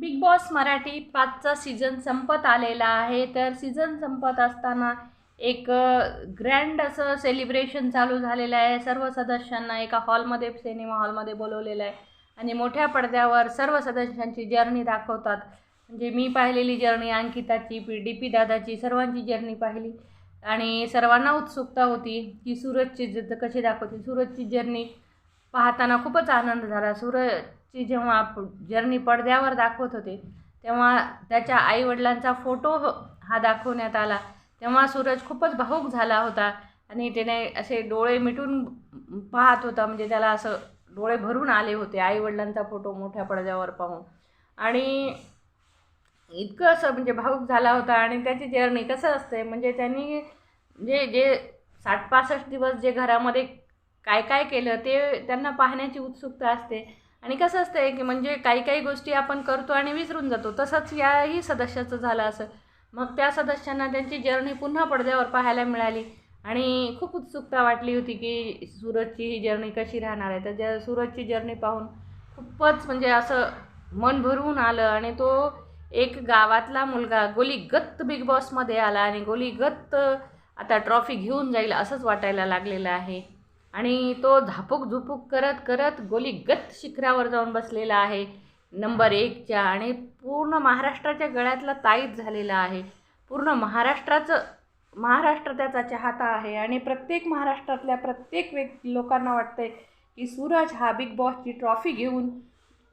Big boss Marathi पाचचा season संपत आलेला आहे. तर सीझन संपत असताना एक ग्रँड असं सेलिब्रेशन चालू झालेलं आहे. सर्व सदस्यांना एका हॉलमध्ये सिनेमा हॉलमध्ये बोलवलेलं आहे. आणि मोठ्या पडद्यावर सर्व सदस्यांची जर्नी दाखवतात. म्हणजे मी पाहिलेली जर्नी अंकिताची पी डी पी दादाची सर्वांची जर्नी पाहिली. आणि सर्वांना उत्सुकता होती की सूरजची जिद्द कशी दाखवते? सूरजची जर्नी पाहताना खूपच आनंद झाला. ची जेव्हा जर्नी पडद्यावर दाखवत होते तेव्हा त्याच्या आईवडिलांचा फोटो हा दाखवण्यात आला. तेव्हा सूरज खूपच भाऊक झाला होता आणि त्याने असे डोळे मिटून पाहत होता म्हणजे त्याला असं डोळे भरून आले होते आईवडिलांचा फोटो मोठ्या पडद्यावर पाहून. आणि इतकं असं म्हणजे भाऊक झाला होता आणि त्याची जर्नी कसं असते म्हणजे त्यांनी जे जे साठ पासष्ट दिवस जे घरामध्ये काय काय केलं ते त्यांना पाहण्याची उत्सुकता असते. आणि कसं असतं की म्हणजे काही काही गोष्टी आपण करतो आणि विसरून जातो. तसंच याही सदस्याचं झालं असं. मग त्या सदस्यांना त्यांची जर्नी पुन्हा पडद्यावर पाहायला मिळाली. आणि खूप उत्सुकता वाटली होती की सूरजची ही जर्नी कशी राहणार आहे. तर ज्या सूरजची जर्नी पाहून खूपच म्हणजे असं मन भरून आलं आणि तो एक गावातला मुलगा गोलीगत्त बिग बॉसमध्ये आला आणि गोलीगत्त आता ट्रॉफी घेऊन जाईल असंच वाटायला लागलेलं आहे. आणि तो झापूक झुपूक करत करत गोलीगत शिखरावर जाऊन बसलेला आहे. नंबर एकच्या आणि पूर्ण महाराष्ट्राच्या गळ्यातला ताईत झालेला आहे. पूर्ण महाराष्ट्राचं महाराष्ट्र त्याचा चाहता आहे आणि प्रत्येक महाराष्ट्रातल्या प्रत्येक व्यक्ती लोकांना वाटतंय की सूरज हा बिग बॉसची ट्रॉफी घेऊन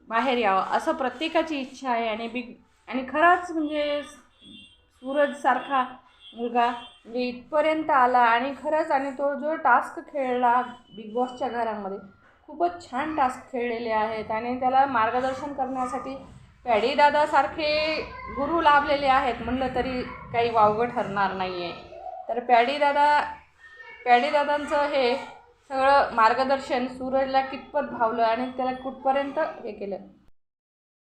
बाहेर यावं असं प्रत्येकाची इच्छा आहे आणि बिग आणि खरंच म्हणजे सूरजसारखा मुलगा म्हणजे इथपर्यंत आला आणि खरंच आणि तो जो टास्क खेळला बिग बॉसच्या घरामध्ये खूपच छान टास्क खेळलेले आहेत. आणि त्याला मार्गदर्शन करण्यासाठी पॅडीदादासारखे गुरु लाभलेले आहेत. म्हणलं तरी काही वावगं ठरणार नाही आहे तर पॅडीदादा पॅडीदादांचं हे सगळं मार्गदर्शन सूरजला कितपत भावलं आणि त्याला कुठपर्यंत हे केलं?